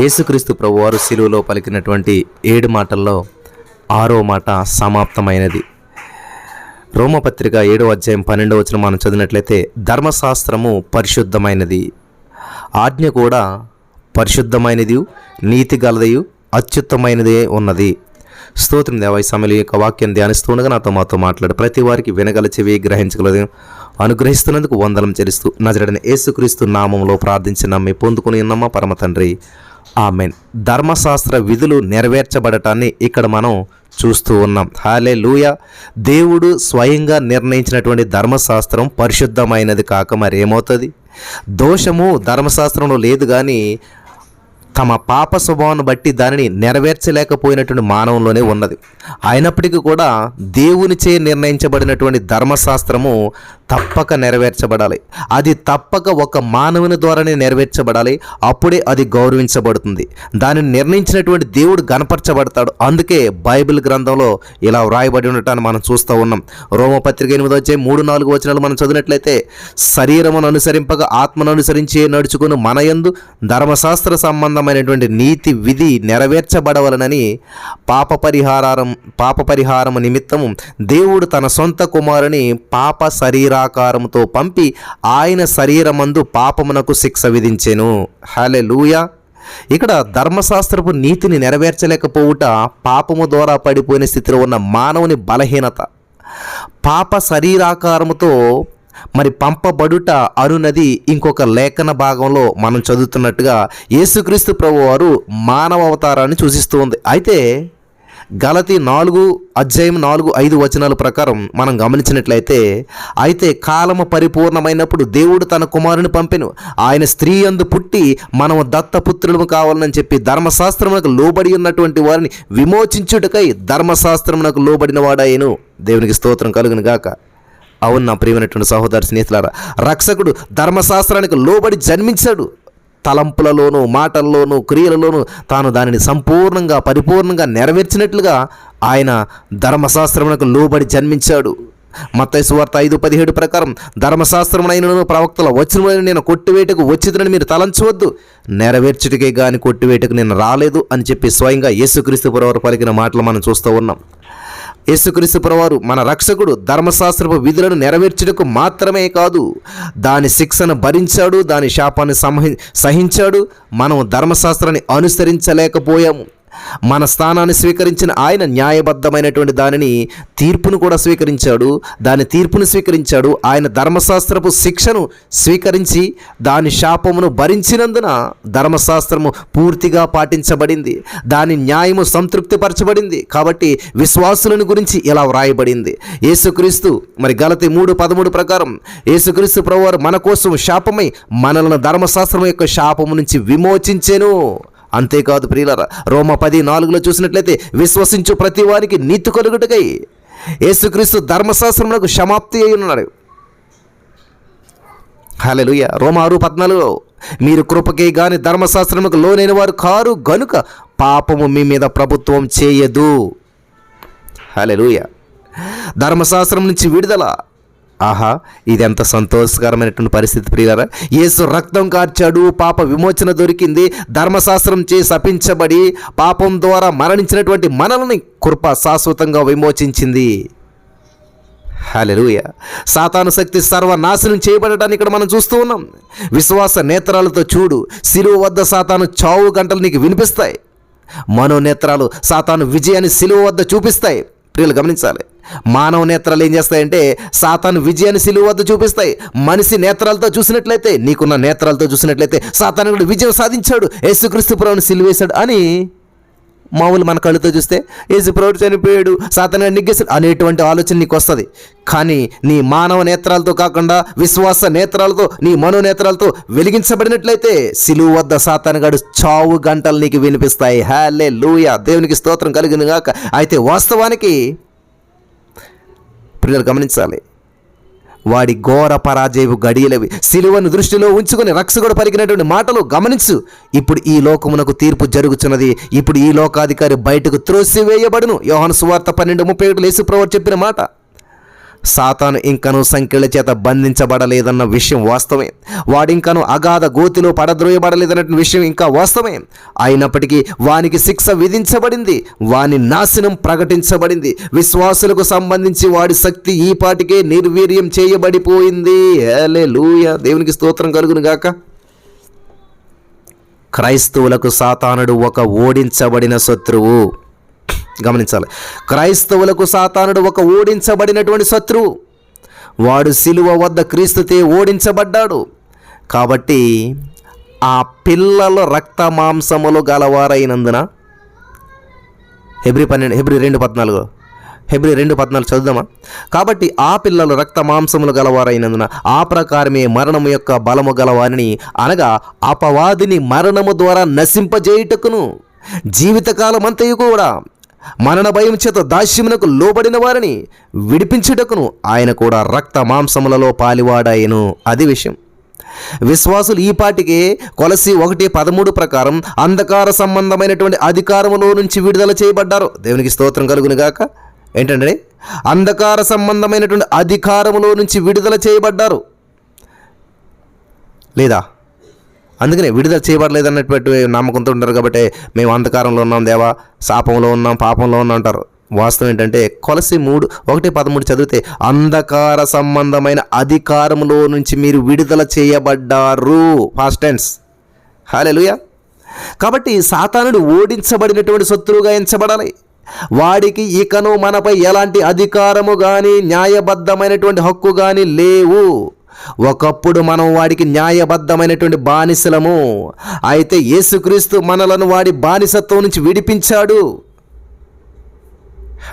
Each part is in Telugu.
యేసుక్రీస్తు ప్రభువారు శిలువలో పలికినటువంటి ఏడు మాటల్లో ఆరో మాట సమాప్తమైనది. రోమపత్రిక ఏడో అధ్యాయం పన్నెండవ వచ్చిన మనం చదివినట్లయితే ధర్మశాస్త్రము పరిశుద్ధమైనది. ఆజ్ఞ కూడా పరిశుద్ధమైనది నీతి గలదయు అత్యుత్తమైనదే ఉన్నది. స్తోత్రం దేవ ఈ సమయంలో యొక్క వాక్యం ధ్యానిస్తుండగా నాతో మాతో మాట్లాడు. ప్రతి వారికి వినగల చెవి గ్రహించగలదు. అనుగ్రహిస్తున్నందుకు వందనం చెల్లిస్తూ నజరడిన యేసుక్రీస్తు నామంలో ప్రార్థించి నమ్మి పొందుకుని ఉన్నమ్మా పరమ తండ్రి ఆమెన్. ధర్మశాస్త్ర విధులు నెరవేర్చబడటాన్ని ఇక్కడ మనం చూస్తూ ఉన్నాం. హాలే లూయ దేవుడు స్వయంగా నిర్ణయించినటువంటి ధర్మశాస్త్రం పరిశుద్ధమైనది కాక మరి ఏమవుతుంది దోషము ధర్మశాస్త్రంలో లేదు కానీ తమ పాప స్వభావాన్ని బట్టి దానిని నెరవేర్చలేకపోయినటువంటి మానవంలోనే ఉన్నది. అయినప్పటికీ కూడా దేవునిచే నిర్ణయించబడినటువంటి ధర్మశాస్త్రము తప్పక నెరవేర్చబడాలి. అది తప్పక ఒక మానవుని ద్వారానే నెరవేర్చబడాలి. అప్పుడే అది గౌరవించబడుతుంది. దానిని నిర్ణయించినటువంటి దేవుడు గనపరచబడతాడు అందుకే బైబిల్ గ్రంథంలో ఇలా వ్రాయబడి ఉండటాన్ని మనం చూస్తూ ఉన్నాం. రోమపత్రిక ఎనిమిది వచ్చే మూడు నాలుగు వచనాలు మనం చదివినట్లయితే శరీరమును అనుసరింపగా ఆత్మను అనుసరించి నడుచుకుని మనయందు ధర్మశాస్త్ర సంబంధమైనటువంటి నీతి విధి నెరవేర్చబడవలనని పాప పరిహారం పాప పరిహారము నిమిత్తము దేవుడు తన సొంత కుమారుని పాప శరీరాకారముతో పంపి ఆయన శరీరమందు పాపమునకు శిక్ష విధించెను. హలే లూయా ఇక్కడ ధర్మశాస్త్రపు నీతిని నెరవేర్చలేకపోవుట పాపము ద్వారా పడిపోయిన స్థితిలో ఉన్న మానవుని బలహీనత. పాప శరీరాకారముతో మరి పంపబడుట అరునది ఇంకొక లేఖన భాగంలో మనం చదువుతున్నట్టుగా యేసుక్రీస్తు ప్రభు వారు మానవ అవతారాన్ని సూచిస్తూ ఉంది. అయితే గలతి నాలుగు అధ్యాయం నాలుగు ఐదు వచనాల ప్రకారం మనం గమనించినట్లయితే అయితే కాలము పరిపూర్ణమైనప్పుడు దేవుడు తన కుమారుని పంపెను. ఆయన స్త్రీ అందు పుట్టి మనము దత్తపుత్రులము కావాలని చెప్పి ధర్మశాస్త్రమునకు లోబడి ఉన్నటువంటి వారిని విమోచించుటకై ధర్మశాస్త్రమునకు లోబడిన వాడాయను దేవునికి స్తోత్రం కలుగును గాక అవును నా ప్రియమైనటువంటి సహోదరు స్నేహితులారా రక్షకుడు ధర్మశాస్త్రానికి లోబడి జన్మించాడు. తలంపులలోనూ మాటల్లోనూ క్రియలలోనూ తాను దానిని సంపూర్ణంగా పరిపూర్ణంగా నెరవేర్చినట్లుగా ఆయన ధర్మశాస్త్రమునకు లోబడి జన్మించాడు. మత్తయి ఐదు పదిహేడు ప్రకారం ధర్మశాస్త్రమునైనను ప్రవక్తల వచ్చిన నేను కొట్టువేటకు వచ్చిందని మీరు తలంచవద్దు. నెరవేర్చుటకే గాని కొట్టువేటకు నేను రాలేదు అని చెప్పి స్వయంగా యేసుక్రీస్తు పురవారు పలికిన మాటలు మనం చూస్తూ ఉన్నాం. యేసుక్రీస్తు ప్రవారు మన రక్షకుడు ధర్మశాస్త్రపు విధులను నెరవేర్చుటకు మాత్రమే కాదు దాని శిక్షను భరించాడు దాని శాపాన్ని సహించాడు మనం ధర్మశాస్త్రాన్ని అనుసరించలేకపోయాము. మన స్థానాన్ని స్వీకరించిన ఆయన న్యాయబద్ధమైనటువంటి దానిని తీర్పును కూడా స్వీకరించాడు. దాని తీర్పును స్వీకరించాడు. ఆయన ధర్మశాస్త్రపు శిక్షను స్వీకరించి దాని శాపమును భరించినందున ధర్మశాస్త్రము పూర్తిగా పాటించబడింది. దాని న్యాయము సంతృప్తిపరచబడింది. కాబట్టి విశ్వాసులను గురించి ఇలా వ్రాయబడింది. యేసుక్రీస్తు మరి గలతి మూడు పదమూడు ప్రకారం యేసుక్రీస్తు ప్రభువారు మన కోసం శాపమై మనలను ధర్మశాస్త్రం యొక్క శాపము నుంచి విమోచించెను. అంతేకాదు ప్రియులరా రోమ పది నాలుగులో చూసినట్లయితే విశ్వసించు ప్రతి వారికి నీతి కలుగుటకై యేసుక్రీస్తు ధర్మశాస్త్రములకు సమాప్తి అయి ఉన్నాడు హలెలుయ రోమారు పద్నాలుగు మీరు కృపకే గాని ధర్మశాస్త్రముకు లోనైన వారు కారు గనుక పాపము మీ మీద ప్రభుత్వం చేయదు. హలెలుయ ధర్మశాస్త్రం నుంచి విడుదల ఆహా ఇది ఎంత సంతోషకరమైనటువంటి పరిస్థితి ప్రియులరా. యేసు రక్తం కార్చాడు పాప విమోచన దొరికింది ధర్మశాస్త్రం చే శపించబడి పాపం ద్వారా మరణించినటువంటి మనల్ని కృప శాశ్వతంగా విమోచించింది. హలెలుయ సాతాను శక్తి సర్వనాశనం చేయబడటాన్ని ఇక్కడ మనం చూస్తూ ఉన్నాం. విశ్వాస నేత్రాలతో చూడు శిలువ వద్ద సాతాను చావు గంటలు నీకు వినిపిస్తాయి. మనోనేత్రాలు సాతాను విజయాన్ని శిలువ వద్ద చూపిస్తాయి. ప్రియులు గమనించాలి. మానవ నేత్రాలు ఏం చేస్తాయంటే సాతాను విజయాన్ని సిలువ వద్ద చూపిస్తాయి. మనిషి నేత్రాలతో చూసినట్లయితే నీకున్న నేత్రాలతో చూసినట్లయితే సాతాను కూడా విజయం సాధించాడు. యేసుక్రీస్తు ప్రభుని సిలువేశాడు అని మామూలు మన కళ్ళతో చూస్తే యేసుప్రభుడు చనిపోయాడు సాతాను నిగ్గేశాడు అనేటువంటి ఆలోచన నీకు వస్తుంది. కానీ నీ మానవ నేత్రాలతో కాకుండా విశ్వాస నేత్రాలతో నీ మనోనేత్రాలతో వెలిగించబడినట్లయితే సిలువు వద్ద సాతానుగాడు చావు గంటలు నీకు వినిపిస్తాయి. హ్యాలే లూయ దేవునికి స్తోత్రం కలిగినగాక. అయితే వాస్తవానికి పిల్లలు గమనించాలి. వాడి ఘోర పరాజయపు గడియలవి సిలువను దృష్టిలో ఉంచుకొని రక్షకుడు పలికినటువంటి మాటలు గమనించు. ఇప్పుడు ఈ లోకమునకు తీర్పు జరుగుతున్నది ఇప్పుడు ఈ లోకాధికారి బయటకు త్రోసివేయబడును. యోహన సువార్త పన్నెండు ముప్పై ఒకటి లేసు ప్రవర్ చెప్పిన మాట. సాతాను ఇంకను సంఖ్యల చేత బంధించబడలేదన్న విషయం వాస్తవమే. వాడింకను అగాధ గోతిలో పడద్రోయబడలేదన్న విషయం ఇంకా వాస్తవమే. అయినప్పటికీ వానికి శిక్ష విధించబడింది. వాని నాశనం ప్రకటించబడింది. విశ్వాసులకు సంబంధించి వాడి శక్తి ఈ పాటికే నిర్వీర్యం చేయబడిపోయింది. హలే దేవునికి స్తోత్రం కలుగును గాక. క్రైస్తవులకు సాతానుడు ఒక ఓడించబడిన శత్రువు. గమనించాలి. క్రైస్తవులకు సాతానుడు ఒక ఓడించబడినటువంటి శత్రువు. వాడు సిలువ వద్ద క్రీస్తుతే ఓడించబడ్డాడు. కాబట్టి ఆ పిల్లలు రక్త మాంసములు గలవారైనందున హెబ్రి పన్నెండు హెబ్రి రెండు పద్నాలుగు హెబ్రి రెండు పద్నాలుగు చదువుదామా? కాబట్టి ఆ పిల్లలు రక్త మాంసములు గలవారైనందున ఆ ప్రకారమే మరణము యొక్క బలము గలవారిని అనగా అపవాదిని మరణము ద్వారా నశింపజేయుటకును. జీవితకాలం అంతయు కూడా మరణ భయం చేత దాస్యమునకు లోబడిన వారిని విడిపించుటకును ఆయన కూడా రక్త మాంసములలో పాలివాడాయను. అది విషయం. విశ్వాసులు ఈ పాటికే కొలసి ఒకటి పదమూడు ప్రకారం అంధకార సంబంధమైనటువంటి అధికారములో నుంచి విడుదల చేయబడ్డారు. దేవునికి స్తోత్రం కలుగును ఏంటండి ఏంటంటే అంధకార సంబంధమైనటువంటి అధికారములో నుంచి విడుదల చేయబడ్డారు. లేదా? అందుకనే విడుదల చేయబడలేదు అన్నట్టు నమ్మకంతో ఉంటారు కాబట్టి మేము అంధకారంలో ఉన్నాం దేవా శాపంలో ఉన్నాం పాపంలో ఉన్నాం అంటారు. వాస్తవం ఏంటంటే కొలసి మూడు ఒకటి పదమూడు చదివితే అంధకార సంబంధమైన అధికారంలో నుంచి మీరు విడుదల చేయబడ్డారు. ఫాస్ట్ టెన్స్ హాలెలుయా కాబట్టి సాతానుడు ఓడించబడినటువంటి శత్రువుగా ఎంచబడాలి. వాడికి ఇకను మనపై ఎలాంటి అధికారము కానీ న్యాయబద్ధమైనటువంటి హక్కు కానీ లేవు. ఒకప్పుడు మనం వాడికి న్యాయబద్ధమైనటువంటి బానిసలము. అయితే యేసుక్రీస్తు మనలను వాడి బానిసత్వం నుంచి విడిపించాడు.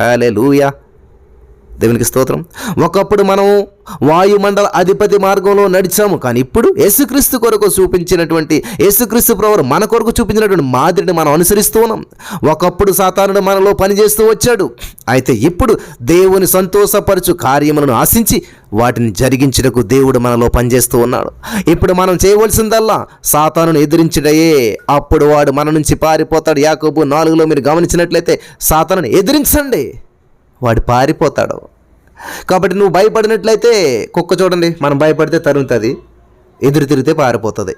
హలే దేవునికి స్తోత్రం. ఒకప్పుడు మనం వాయుమండల అధిపతి మార్గంలో నడిచాము కానీ ఇప్పుడు యేసుక్రీస్తు కొరకు చూపించినటువంటి యేసుక్రీస్తు ప్రవరు మన కొరకు చూపించినటువంటి మాదిరిని మనం అనుసరిస్తూ ఉన్నాం. ఒకప్పుడు సాతానుడు మనలో పనిచేస్తూ వచ్చాడు. అయితే ఇప్పుడు దేవుని సంతోషపరచు కార్యములను ఆశించి వాటిని జరిగించుటకు దేవుడు మనలో పనిచేస్తూ ఉన్నాడు. ఇప్పుడు మనం చేయవలసిందల్లా సాతానును ఎదిరించడయే అప్పుడు వాడు మన నుంచి పారిపోతాడు. యాకోబు నాలుగులో మీరు గమనించినట్లయితే సాతానుని ఎదిరించండి. వాడు పారిపోతాడు. కాబట్టి నువ్వు భయపడినట్లయితే కుక్క చూడండి మనం భయపడితే తరుగుతుంది ఎదురు తిరిగితే పారిపోతుంది.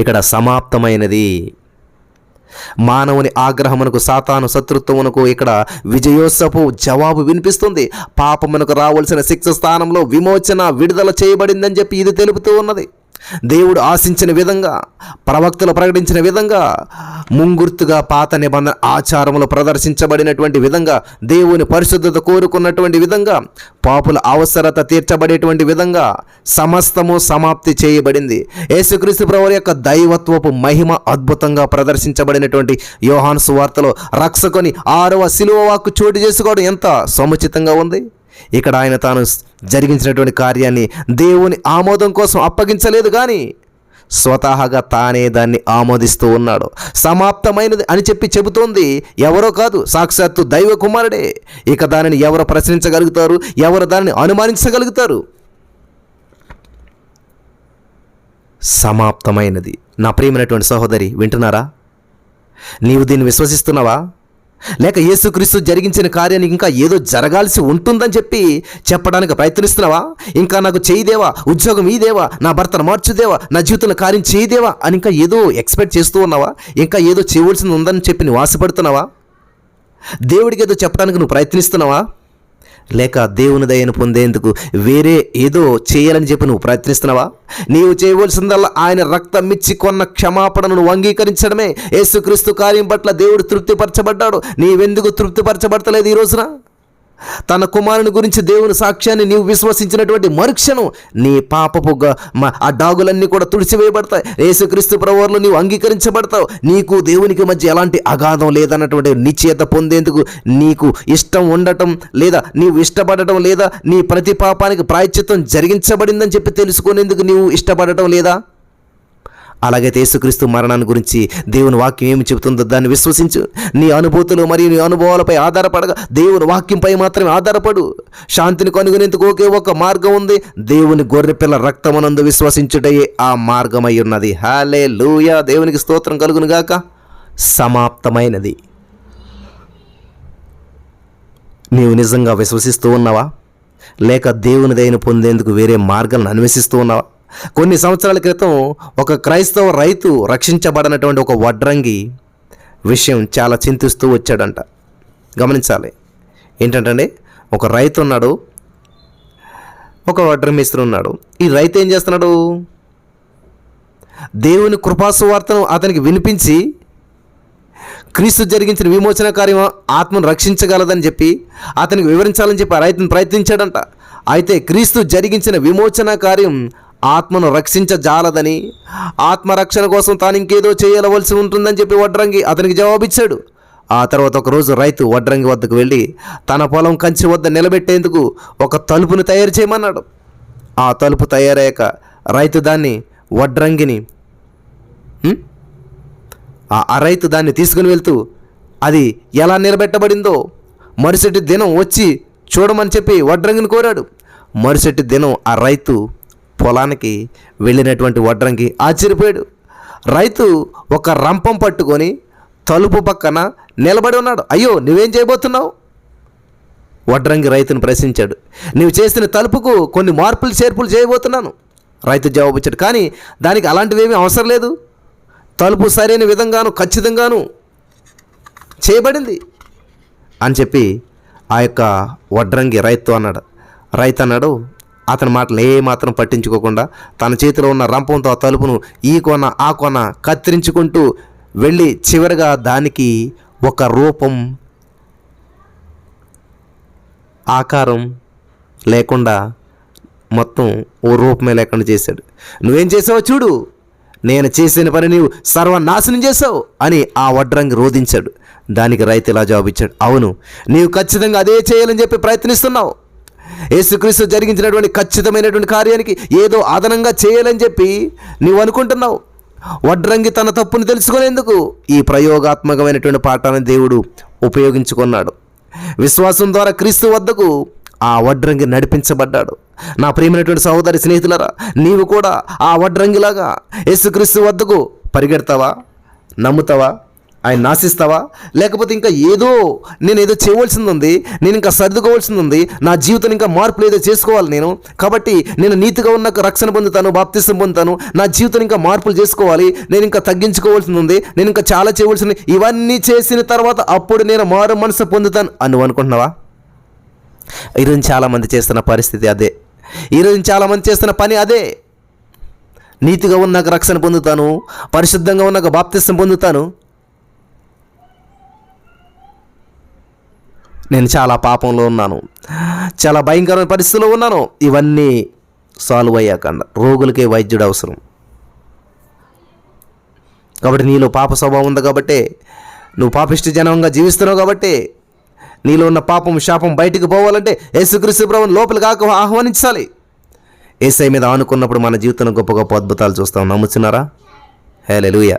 ఇక్కడ సమాప్తమైనది. మానవుని ఆగ్రహమునకు సాతాను శత్రుత్వమునకు ఇక్కడ విజయోత్సపు జవాబు వినిపిస్తుంది. పాపమునకు రావాల్సిన శిక్ష స్థానంలో విమోచన విడుదల చేయబడిందని చెప్పి ఇది తెలుపుతూ ఉన్నది. దేవుడు ఆశించిన విధంగా ప్రవక్తలు ప్రకటించిన విధంగా ముంగుర్తుగా పాత నిబంధన ఆచారములు ప్రదర్శించబడినటువంటి విధంగా దేవుని పరిశుద్ధత కోరుకున్నటువంటి విధంగా పాపుల అవసరత తీర్చబడేటువంటి విధంగా సమస్తము సమాప్తి చేయబడింది. యేసుక్రీస్తు ప్రభు యొక్క దైవత్వపు మహిమ అద్భుతంగా ప్రదర్శించబడినటువంటి యోహాను సువార్తలో రక్షకొని ఆరవ శిలువ వాక్కు చోటు చేసుకోవడం ఎంత సముచితంగా ఉంది? ఇక్కడ ఆయన తాను జరిగించినటువంటి కార్యాన్ని దేవుని ఆమోదం కోసం అప్పగించలేదు కానీ స్వతహాగా తానే దాన్ని ఆమోదిస్తూ ఉన్నాడు. సమాప్తమైనది అని చెప్పి చెబుతోంది ఎవరో కాదు సాక్షాత్తు దైవ కుమారుడే. ఇక దానిని ఎవరు ప్రశ్నించగలుగుతారు? ఎవరు దానిని అనుమానించగలుగుతారు? సమాప్తమైనది. నా ప్రియమైనటువంటి సహోదరి వింటున్నారా? నీవు దీన్ని విశ్వసిస్తున్నావా? లేక యేసుక్రీస్తు జరిగించిన కార్యానికి ఇంకా ఏదో జరగాల్సి ఉంటుందని చెప్పి చెప్పడానికి ప్రయత్నిస్తున్నావా? ఇంకా నాకు చేయదేవా ఉద్యోగం ఇదేవా నా భర్తను మార్చుదేవా నా జీవితంలో కార్యం చేయదేవా అని ఇంకా ఏదో ఎక్స్పెక్ట్ చేస్తూ ఉన్నావా? ఇంకా ఏదో చేయవలసింది ఉందని చెప్పి నువ్వు ఆశపడుతున్నావా? దేవుడికి ఏదో చెప్పడానికి నువ్వు ప్రయత్నిస్తున్నావా? లేక దేవుని దయను పొందేందుకు వేరే ఏదో చేయాలని చెప్పి నువ్వు ప్రయత్నిస్తున్నావా? నీవు చేయవలసిందల్లా ఆయన రక్తం మిచ్చి కొన్న క్షమాపణను అంగీకరించడమే. యేసుక్రీస్తు కార్యం పట్ల దేవుడు తృప్తిపరచబడ్డాడు. నీవెందుకు తృప్తిపరచబడతలేదు ఈ రోజున? తన కుమారుని గురించి దేవుని సాక్ష్యాన్ని నీవు విశ్వసించినటువంటి మరుక్షణం నీ పాపపు మ- ఆ డాగులన్నీ కూడా తుడిచివేయబడతాయి. యేసుక్రీస్తు ప్రవర్లు నీవు అంగీకరించబడతావు. నీకు దేవునికి మధ్య ఎలాంటి అగాధం లేదన్నటువంటి నిశ్చయత పొందేందుకు నీకు ఇష్టం ఉండటం లేదా నీవు ఇష్టపడటం లేదా నీ ప్రతి పాపానికి ప్రాయశ్చిత్తం జరిగించబడిందని చెప్పి తెలుసుకునేందుకు నీవు ఇష్టపడటం లేదా? అలాగైతే యేసుక్రీస్తు మరణాన్ని గురించి దేవుని వాక్యం ఏమి చెబుతుందో దాన్ని విశ్వసించు. నీ అనుభూతులు మరియు నీ అనుభవాలపై ఆధారపడగా దేవుని వాక్యంపై మాత్రమే ఆధారపడు. శాంతిని కనుగొనేందుకు ఒకే ఒక మార్గం ఉంది. దేవుని గొర్రెపిల్ల రక్తమనందు విశ్వసించుటయే ఆ మార్గమై ఉన్నది. హాలే లూయా దేవునికి స్తోత్రం కలుగును గాక. సమాప్తమైనది. నీవు నిజంగా విశ్వసిస్తూ ఉన్నావా? లేక దేవుని దయను పొందేందుకు వేరే మార్గాలను అన్వేషిస్తూ ఉన్నావా? కొన్ని సంవత్సరాల క్రితం ఒక క్రైస్తవ రైతు రక్షించబడినటువంటి ఒక వడ్రంగి విషయం చాలా చింతిస్తూ వచ్చాడంట. గమనించాలి. ఏంటంటే ఒక రైతు ఉన్నాడు. ఒక వడ్రం మేస్త్రి ఉన్నాడు. ఈ రైతు ఏం చేస్తున్నాడు? దేవుని కృపాసువార్తను అతనికి వినిపించి క్రీస్తు జరిగించిన విమోచన కార్యం ఆత్మను రక్షించగలదని చెప్పి అతనికి వివరించాలని చెప్పి ఆ రైతును ప్రయత్నించాడంట. అయితే క్రీస్తు జరిగించిన విమోచన కార్యం ఆత్మను రక్షించజాలదని ఆత్మరక్షణ కోసం తాను ఇంకేదో చేయవలసి ఉంటుందని చెప్పి వడ్రంగి అతనికి జవాబిచ్చాడు. ఆ తర్వాత ఒక రోజు రైతు వడ్రంగి వద్దకు వెళ్ళి తన పొలం కంచి వద్ద నిలబెట్టేందుకు ఒక తలుపును తయారు చేయమన్నాడు. ఆ తలుపు తయారయ్యాక రైతు దాన్ని వడ్రంగిని ఆ ఆ రైతు దాన్ని తీసుకుని వెళ్తూ అది ఎలా నిలబెట్టబడిందో మరుసటి దినం వచ్చి చూడమని చెప్పి వడ్రంగిని కోరాడు. మరుసటి దినం ఆ రైతు పొలానికి వెళ్ళినటువంటి వడ్రంగి ఆశ్చర్యపోయాడు. రైతు ఒక రంపం పట్టుకొని తలుపు పక్కన నిలబడి ఉన్నాడు. అయ్యో నువ్వేం చేయబోతున్నావు? వడ్రంగి రైతును ప్రశ్నించాడు. నీవు చేసిన తలుపుకు కొన్ని మార్పులు చేర్పులు చేయబోతున్నాను. రైతు జవాబిచ్చాడు. కానీ దానికి అలాంటివేమీ అవసరం లేదు. తలుపు సరైన విధంగాను ఖచ్చితంగాను చేయబడింది. అని చెప్పి ఆ యొక్క వడ్రంగి రైతు అన్నాడు. రైతు అన్నాడు అతని మాటలు ఏమాత్రం పట్టించుకోకుండా తన చేతిలో ఉన్న రంపంతో తలుపును ఈ కొన ఆ కొన కత్తిరించుకుంటూ వెళ్ళి చివరిగా దానికి ఒక రూపం ఆకారం లేకుండా మొత్తం ఓ రూపమే లేకుండా చేశాడు. నువ్వేం చేసావో చూడు నేను చేసిన పని నీవు సర్వనాశనం చేసావు అని ఆ వడ్రంగి రోధించాడు. దానికి రైతు ఇలా జవాబిచ్చాడు. అవును నీవు ఖచ్చితంగా అదే చేయాలని చెప్పి ప్రయత్నిస్తున్నావు. యేసుక్రీస్తు జరిగించినటువంటి ఖచ్చితమైనటువంటి కార్యానికి ఏదో అదనంగా చేయాలని చెప్పి నీవు అనుకుంటున్నావు. వడ్రంగి తన తప్పును తెలుసుకునేందుకు ఈ ప్రయోగాత్మకమైనటువంటి పాఠాన్ని దేవుడు ఉపయోగించుకున్నాడు. విశ్వాసం ద్వారా క్రీస్తు వద్దకు ఆ వడ్రంగి నడిపించబడ్డాడు. నా ప్రియమైనటువంటి సహోదరి స్నేహితులరా నీవు కూడా ఆ వడ్రంగిలాగా యేసుక్రీస్తు వద్దకు పరిగెడతావా? నమ్ముతావా? ఆయన నాశిస్తావా? లేకపోతే ఇంకా ఏదో నేను ఏదో చేయవలసింది ఉంది నేను ఇంకా సర్దుకోవాల్సింది ఉంది నా జీవితం ఇంకా మార్పులు ఏదో చేసుకోవాలి నేను. కాబట్టి నేను నీతిగా ఉన్న రక్షణ పొందుతాను బాప్తిసం పొందుతాను నా జీవితం ఇంకా మార్పులు చేసుకోవాలి నేను ఇంకా తగ్గించుకోవాల్సింది ఉంది నేను ఇంకా చాలా చేయవలసింది. ఇవన్నీ చేసిన తర్వాత అప్పుడు నేను మారు మనసు పొందుతాను అని అనుకుంటున్నావా? ఈరోజు చాలామంది చేస్తున్న పరిస్థితి అదే. ఈరోజు చాలామంది చేస్తున్న పని అదే. నీతిగా ఉన్నాక రక్షణ పొందుతాను పరిశుద్ధంగా ఉన్నాక బాప్తిసం పొందుతాను నేను చాలా పాపంలో ఉన్నాను. చాలా భయంకరమైన పరిస్థితిలో ఉన్నాను. ఇవన్నీ సాల్వ్ అయ్యాక రోగులకే వైద్యుడు అవసరం. కాబట్టి నీలో పాప స్వభావం ఉంది కాబట్టి నువ్వు పాపిష్టి జనంగా జీవిస్తున్నావు కాబట్టి నీలో ఉన్న పాపం శాపం బయటికి పోవాలంటే యేసుక్రీస్తు ప్రభుని లోపలికి ఆక ఆహ్వానించాలి. ఏసై మీద ఆనుకున్నప్పుడు మన జీవితంలో గొప్ప గొప్ప అద్భుతాలు చూస్తాం. నమ్ముతున్నారా హేలెలుయ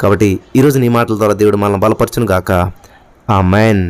కాబట్టి ఈరోజు నీ మాటల ద్వారా దేవుడు మనల్ని బలపరచును గాక ఆ మ్యాన్